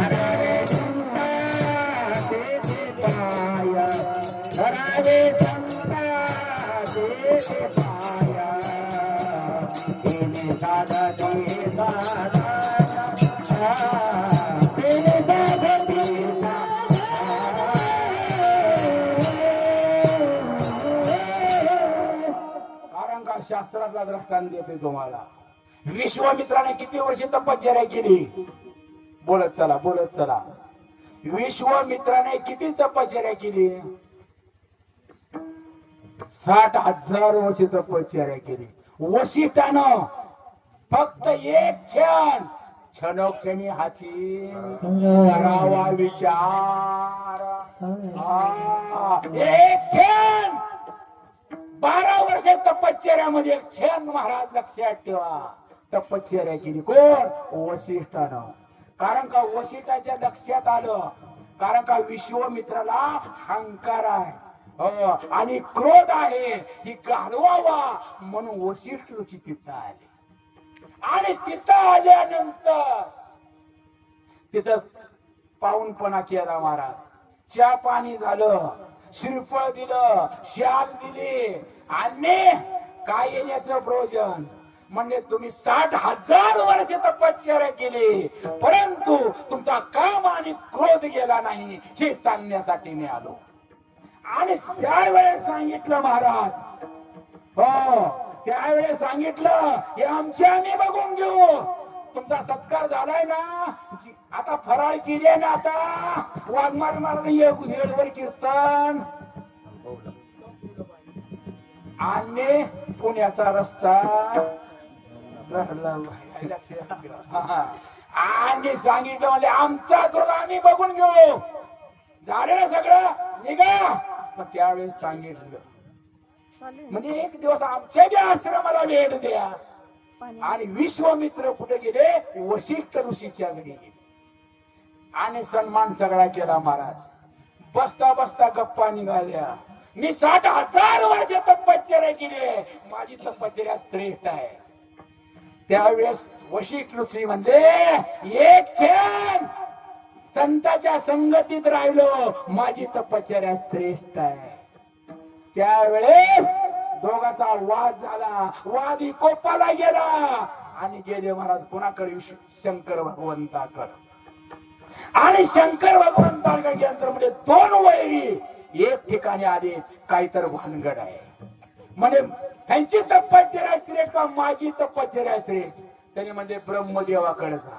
कारण का शास्त्रातला दृष्टांत देतोय तुम्हाला. विश्वामित्राने किती वर्षी तपश्चर्या केली? बोलत चला बोलत चला. विश्वामित्राने किती तपश्चर्या केली? साठ हजार वर्षी तपश्चर्या केली. वशिष्ठानं फक्त एक क्षण क्षणोक्षणी हाची करावा विचार. एक क्षण. बारा वर्ष तपश्चर्यामध्ये एक क्षण महाराज लक्षात ठेवा. तपश्चर्या केली कोण? वशिष्ठानं. कारण का वशिष्ठाच्या लक्षात आलं? कारण का विश्वमित्राला अहंकार आहे. हो, आणि क्रोध आहे. ही गाढवावा म्हणून वशिष्ठ तिथं आले. आणि तिथं आल्यानंतर तिथं पाहूनपणा केला महाराज. चहा पाणी झालं. श्रीफळ दिलं श्याम दिली आणि काय येण्याचं प्रयोजन म्हणजे तुम्ही साठ हजार वर्ष तपश्चर्या केली परंतु तुमचा काम आणि क्रोध गेला नाही हे सांगण्यासाठी मी आलो. आणि त्यावेळेस सांगितलं महाराज हो त्यावेळेस सांगितलं हे आमचे आम्ही बघून घेऊ. तुमचा सत्कार झालाय ना? आता फराळ केली ना आता? वाघमार मार हेडवर कीर्तन. आणि पुण्याचा रस्ता. आणि सांगितलं म्हणजे आमचा क्रोध आम्ही बघून घेऊ. झालं ना सगळं? निघा. मग त्यावेळेस सांगितलं. म्हणजे एक दिवस आमच्या बी आश्रमाला भेट द्या. आणि विश्वामित्र कुठे गेले? वशिष्ठ ऋषीच्या घरी गेले. आणि सन्मान सगळा केला महाराज. बसता बसता गप्पा निघाल्या. मी साठ हजार वर्ष तपश्चर्या केली. माझी तपश्चर्या श्रेष्ठ आहे. त्यावेळेस वशिष्ठ ऋषी म्हणले एक क्षण संताच्या संगतीत राहिलो. माझी तपश्चर्या श्रेष्ठ आहे. त्यावेळेस दोघाचा वाद झाला. वादी कोपाला गेला. आणि गेले महाराज कोणाकडे? शंकर भगवंताकडे. आणि शंकर भगवंताकडे गेल्यानंतर म्हणजे दोन वैरी एक ठिकाणी आले काही तर भानगड आहे. म्हणजे त्यांची तपश्चर्या श्रेय का? माझी तपश्चर्या श्रेय त्यांनी म्हणजे ब्रह्मदेवाकडे जा.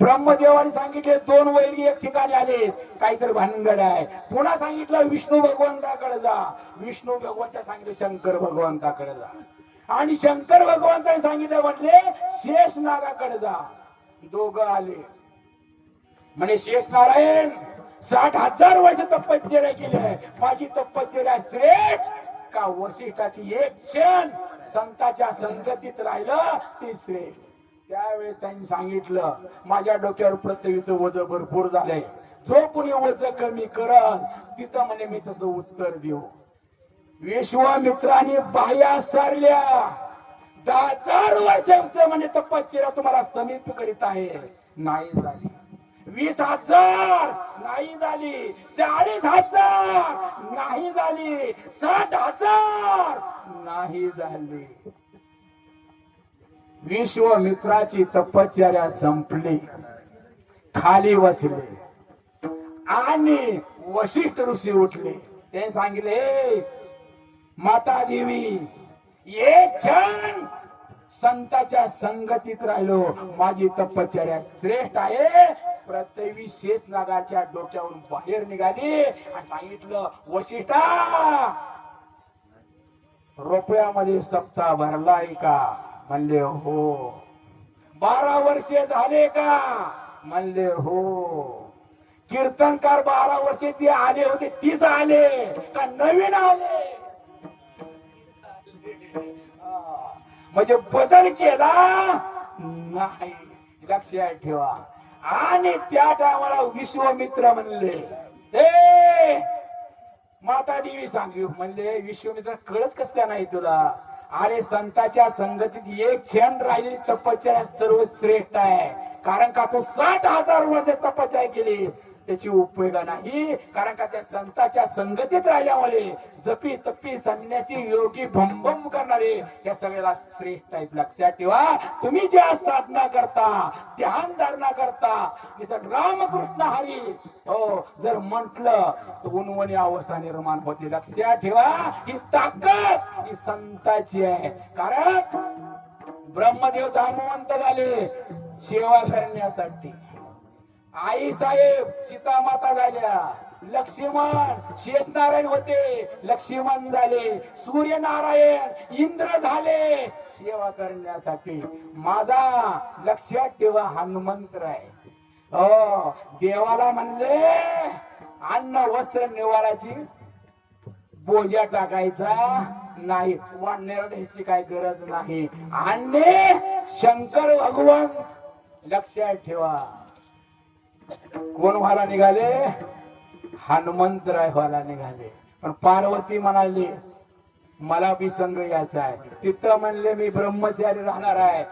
ब्रह्मदेवाने सांगितले दोन वैरी एक ठिकाणी आले काहीतरी भानगड आहे. पुन्हा सांगितलं विष्णू भगवंताकडे जा. विष्णू भगवंता सांगितले शंकर भगवंताकडे जा. आणि शंकर भगवंताने सांगितलं म्हटले शेष नागाकडे जा. दोघ आले. म्हणे शेष नारायण साठ हजार वर्ष तपश्चर्या केली आहे माझी तपश्चर्या श्रेष्ठ. का वशिष्ठाची एक क्षण संताच्या संगतीत राहिलं ती श्रेष्ठ. त्यावेळी त्यांनी सांगितलं माझ्या डोक्यावर पृथ्वीचं वज भरपूर झालंय. जो कुणी वज कमी करल तिथं म्हणे मी त्याचं उत्तर देऊ. विश्वामित्राने बाह्या सारल्या. दहा हजार वर्षांचं म्हणे तपश्चर्या तुम्हाला समीप करीत आहे. नाही झाली. वीस हजार नाही झाली. चाळीस हजार नाही झाली. साठ हजार नाही झाली. विश्वमित्राची तपश्चर्या संपली. खाली वसले आणि वशिष्ठ ऋषी उठले. ते सांगितले माता देवी एक क्षण संताच्या संगतीत राहिलो. माझी तपश्चर्या श्रेष्ठ आहे. प्रत्येवी शेष नागाच्या डोक्यावरून बाहेर निघाली आणि सांगितलं वशिष्ठा रोपळ्यामध्ये सप्ताह भरलाय का? म्हणले हो. बारा वर्षे झाले का? म्हणले हो. कीर्तनकार बारा वर्षे ते आले होते तीच आले का नवीन आले? म्हणजे बदल केला? नाही. लक्षात ठेवा. आणि त्या टायमाला विश्वमित्र म्हणले हे माता देवी सांगली म्हणले विश्वमित्र कळत कसल्या नाही तुला? अरे संताच्या संगतीत एक क्षण राहिली तपश्चर्या सर्वश्रेष्ठ आहे. कारण का तो साठ हजार वर्ष तपश्चर्या केली. त्याची उपयोगा नाही. कारण का त्या संताच्या संगतीत राहिल्यामुळे जपी तप्पी संन्यासी योगी भंभम करणारे या सगळ्याला श्रेष्ठ आहेत. लक्षात ठेवा. तुम्ही ज्या साधना करता ध्यान धारणा करता रामकृष्ण हरी हो जर म्हंटल तर उन्वणी अवस्था निर्माण होते. लक्षात ठेवा. ही ताकद ही संताची आहे. कारण ब्रह्मदेव जामवंत झाले सेवा करण्यासाठी. आई साहेब सीता माता झाल्या. लक्ष्मण शेषनारायण होते. लक्ष्मण झाले. सूर्यनारायण इंद्र झाले. सेवा करण्यासाठी माझा लक्षात ठेवा हनुमंत्र आहे हो देवाला म्हणले अन्न वस्त्र निवाराची बोजा टाकायचा नाही. वाढण्याला द्यायची काय गरज नाही. आणि शंकर भगवान लक्षात ठेवा. कोण व्हायला निघाले? हनुमंतराय व्हायला निघाले. पण पार्वती म्हणाली मला बी संघ यायचा आहे. तिथं म्हणले मी ब्रह्मचारी राहणार आहे.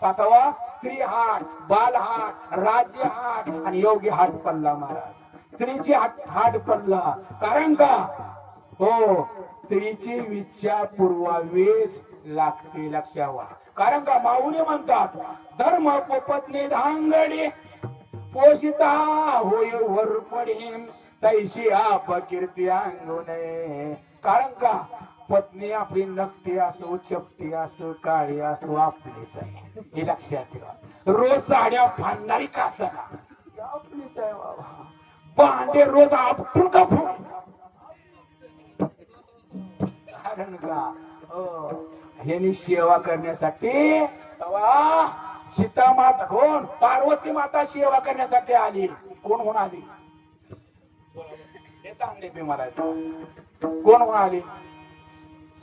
पातवा स्त्री हाट बाल हाट राज्य हाट आणि योगी हाट पडला महाराज. स्त्रीची हाट हाट पडला. कारण का? हो स्त्रीची विचार पूर्वावेश लागते लक्षावा कारण का माऊली म्हणतात धर्म पत्नी धांगडी पोषिता होय वरपणी तैशी आप कीर्ती अंगुने. कारण का पत्नी आपली नकटी असो चपटी असो काळी असो आपलीच आहे. हे लक्षात ठेवा. रोज साड्या फाडणारी कासना ही आपलीच आहे बाबा. भांडे रोज आपटून का फोड कारण का? हो. ह्यानी सेवा करण्यासाठी सीता माता कोण? पार्वती माता सेवा करण्यासाठी आली. कोण कोण आली? हे बी मला कोण होऊन आली?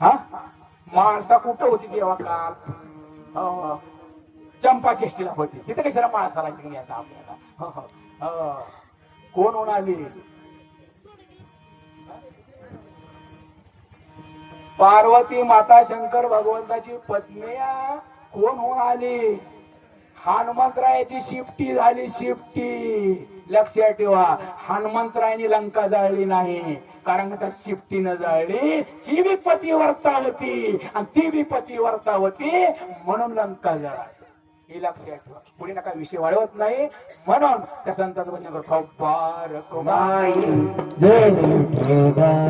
हा? माणसा कुठं होती देवा काल हो, हो, चंपा चेष्टीला होती. तिथे कशाला माणसाला घेऊन आपल्याला? हो, हो. हो. कोण आली? पार्वती माता शंकर भगवंताची पत्नी कोण होऊन आली? हनुमंतरायाची शिफ्टी झाली शिफ्टी. लक्षात ठेवा हनुमंतरायानी लंका जाळली नाही. कारण त्या शिफ्टीनं जाळली? ही बी पतिवर्ता होती आणि ती बी पतिवर्ता होती म्हणून लंका जाळली. हे लक्षात ठेवा. पुढे नका विषय वाढवत नाही. म्हणून त्या संतांचं म्हणजे करतो फार कुमार. जय विठोबार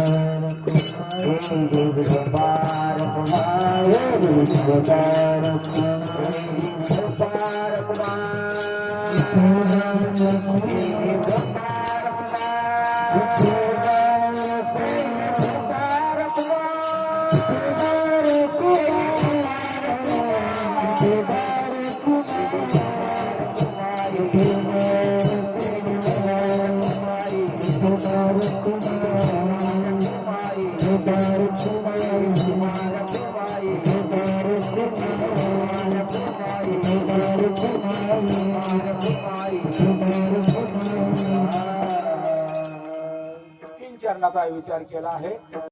तीन चरणाचा विचार केला आहे.